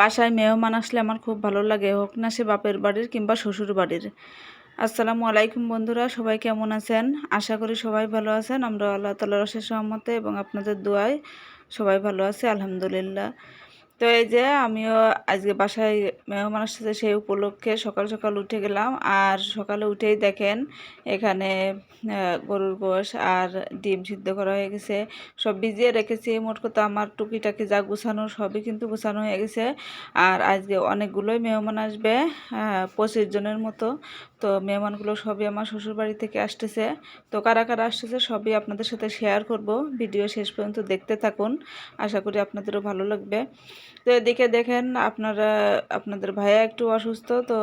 বাসায় মেহমান আসলে আমার খুব ভালো লাগে, হোক না সে বাপের বাড়ির কিংবা শ্বশুর বাড়ির। আসসালামু আলাইকুম বন্ধুরা, সবাই কেমন আছেন? আশা করি সবাই ভালো আছেন। আমরা আল্লাহ তালার অশেষ সহমতে এবং আপনাদের দোয়ায় সবাই ভালো আছে, আলহামদুলিল্লাহ। তো এই যে আমিও আজকে বাসায় মেহমান আসছে সেই উপলক্ষে সকাল সকাল উঠে গেলাম। আর সকালে উঠেই দেখেন এখানে গরুর গোশ আর ডিম সিদ্ধ করা হয়ে গেছে। সব ভিজিয়ে রেখেছি, মোট কথা আমার টুকিটাকি যা গুছানো সবই কিন্তু গুছানো হয়ে গেছে। আর আজকে অনেকগুলোই মেহমান আসবে পঁচিশ জনের মতো। তো মেহমানগুলো সবই আমার শ্বশুর বাড়ি থেকে আসতেছে। তো কারা কারা আসতেছে সবই আপনাদের সাথে শেয়ার করব। ভিডিও শেষ পর্যন্ত দেখতে থাকুন। আশা করি আপনাদেরও ভালো লাগবে। তো এদিকে দেখেন আপনারা, আপনাদের ভাইয়া একটু অসুস্থ, তো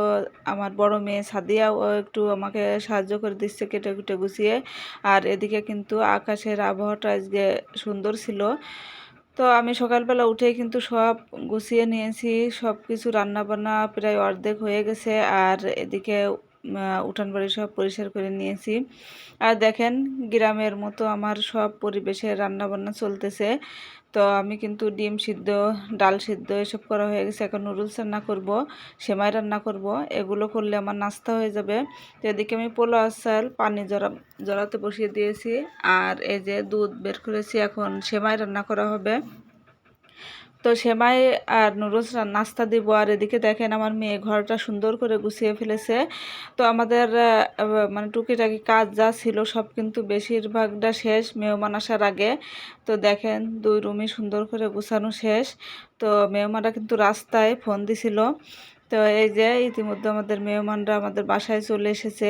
আমার বড় মেয়ে সাদিয়াও একটু আমাকে সাহায্য করে দিচ্ছে কেটে কুটে গুছিয়ে। আর এদিকে কিন্তু আকাশের আবহাওয়াটা আজকে সুন্দর ছিল। তো আমি সকালবেলা উঠেই কিন্তু সব গুছিয়ে নিয়েছি সব কিছু রান্নাবান্না প্রায় অর্ধেক হয়ে গেছে। আর এদিকে উঠান বাড়ি সব পরিষ্কার করে নিয়েছি। আর দেখেন, গ্রামের মতো আমার সব পরিবেশে রান্নাবান্না চলতেছে। তো আমি কিন্তু ডিম সিদ্ধ, ডাল সিদ্ধ এসব করা হয়ে গেছে। এখন নুডলস রান্না করব, সেমাই রান্না করব। এগুলো করলে আমার নাস্তা হয়ে যাবে। তো এদিকে আমি পোলো আসাল পানি জড়া জড়াতে বসিয়ে দিয়েছি। আর এই যে দুধ বের করেছি, এখন সেমাই রান্না করা হবে। তো সেমাই আর নুডলস নাস্তা দিব। আর এদিকে দেখেন আমার মেয়ে ঘরটা সুন্দর করে গুছিয়ে ফেলেছে। তো আমাদের মানে টুকিটাকি কাজ যা ছিল সব কিন্তু বেশিরভাগটা শেষ মেহমান আসার আগে। তো দেখেন দুই রুমই সুন্দর করে গুছানো শেষ। তো মেহমানরা কিন্তু রাস্তায় ফোন দিছিল। তো এই যে ইতিমধ্যে আমাদের মেহমানরা আমাদের বাসায় চলে এসেছে।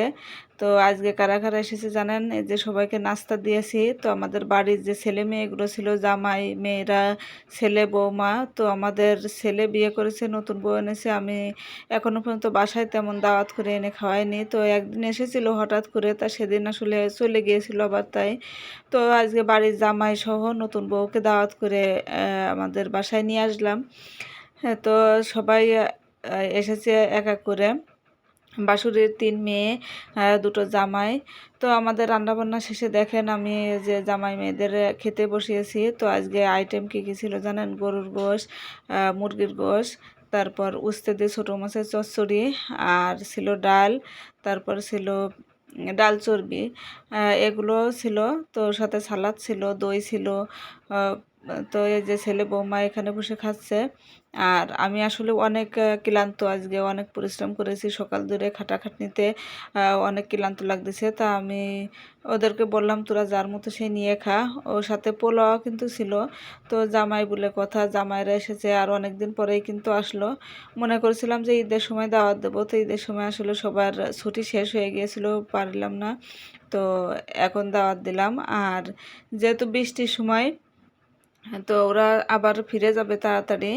তো আজকে কারা কারা এসেছে জানেন? এই যে সবাইকে নাস্তা দিয়েছি। তো আমাদের বাড়ির যে ছেলে মেয়েগুলো ছিল, জামাই, মেয়েরা, ছেলে, বৌমা, তো আমাদের ছেলে বিয়ে করেছে, নতুন বউ এনেছে। আমি এখনও পর্যন্ত বাসায় তেমন দাওয়াত করে এনে খাওয়াইনি। তো একদিন এসেছিল হঠাৎ করে, তা সেদিন আসলে চলে গিয়েছিল আবার তাই। তো আজকে বাড়ির জামাই সহ নতুন বউকে দাওয়াত করে আমাদের বাসায় নিয়ে আসলাম। হ্যাঁ তো সবাই এসেছে এক এক করে। বাসুরের তিন মেয়ে দুটো জামাই। তো আমাদের রান্নাবান্না শেষে দেখেন আমি যে জামাই মেয়েদের খেতে বসিয়েছি। তো আজকে আইটেম কী কী ছিল জানেন? গরুর গোশ মুরগির গোশ, তারপর উস্তে দিয়ে ছোটো মাছের চচ্চড়ি, আর ছিল ডাল, তারপর ছিল ডাল চর্বি। এগুলো ছিল। তো সাথে সালাদ ছিল, দই ছিল তো এই যে ছেলে বৌমা এখানে বসে খাচ্ছে। আর আমি আসলে অনেক ক্লান্ত আজকে, অনেক পরিশ্রম করেছি। সকাল ধরে খাটাখাটনিতে অনেক ক্লান্ত লাগতেছে। তা আমি ওদেরকে বললাম, তোরা যার মতো সে নিয়ে খা। ওর সাথে পোলাও কিন্তু ছিল। তো জামাই বলে কথা, জামাইরা এসেছে আর অনেক দিন পরেই কিন্তু আসলো। মনে করেছিলাম যে ঈদের সময় দাওয়াত দেবো। তো ঈদের সময় আসলে সবার ছুটি শেষ হয়ে গিয়েছিল, পারলাম না। তো এখন দাওয়াত দিলাম। আর যেহেতু বৃষ্টির সময় তো ওরা আবার ফিরে যাবে তাড়াতাড়ি।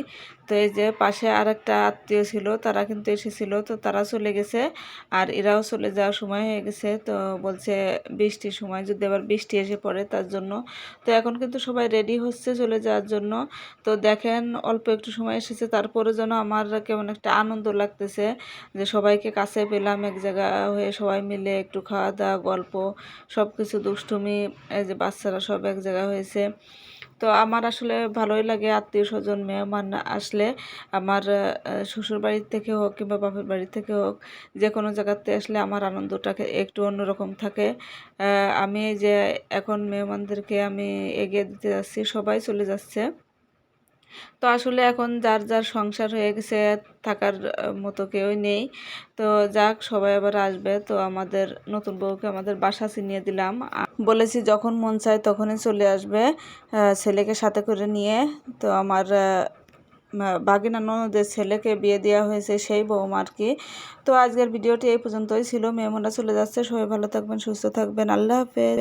তো এই যে পাশে আর একটা আত্মীয় ছিল, তারা কিন্তু এসেছিল, তো তারা চলে গেছে। আর এরাও চলে যাওয়ার সময় হয়ে গেছে, তো বলছে বৃষ্টির সময়, যদি আবার বৃষ্টি এসে পড়ে তার জন্য। তো এখন কিন্তু সবাই রেডি হচ্ছে চলে যাওয়ার জন্য। তো দেখেন, অল্প একটু সময় এসেছে তারপরে যেন আমার কেমন একটা আনন্দ লাগতেছে যে সবাইকে কাছে পেলাম, এক জায়গা হয়ে সবাই মিলে একটু খাওয়া দাওয়া গল্প সব কিছু দুষ্টুমি, এই যে বাচ্চারা সব এক জায়গা হয়েছে। তো আমার আসলে ভালোই লাগে আত্মীয় স্বজন, মেহমান আসলে আমার শ্বশুর বাড়ির থেকে হোক কিংবা বাপের বাড়ি থেকে হোক যে কোনো জায়গাতে আসলে আমার আনন্দটাকে একটু অন্যরকম থাকে। আমি যে এখন মেহমানদেরকে আমি এগিয়ে দিতে যাচ্ছি, সবাই চলে যাচ্ছে। তো আসলে এখন যার যার সংসার হয়ে গেছে, থাকার মতো কেউই নেই। তো যাক, সবাই আবার আসবে। তো আমাদের নতুন বউকে আমাদের বাসা চিনিয়ে দিলাম। বলেছি যখন মন চায় তখনই চলে আসবে ছেলেকে সাথে করে নিয়ে। তো আমার বাগিনা ননদের ছেলেকে বিয়ে দেওয়া হয়েছে সেই বৌমা আর কি তো আজকের ভিডিওটি এই পর্যন্তই ছিল। মেহমানরা চলে যাচ্ছে। সবাই ভালো থাকবেন, সুস্থ থাকবেন। আল্লাহ হাফেজ।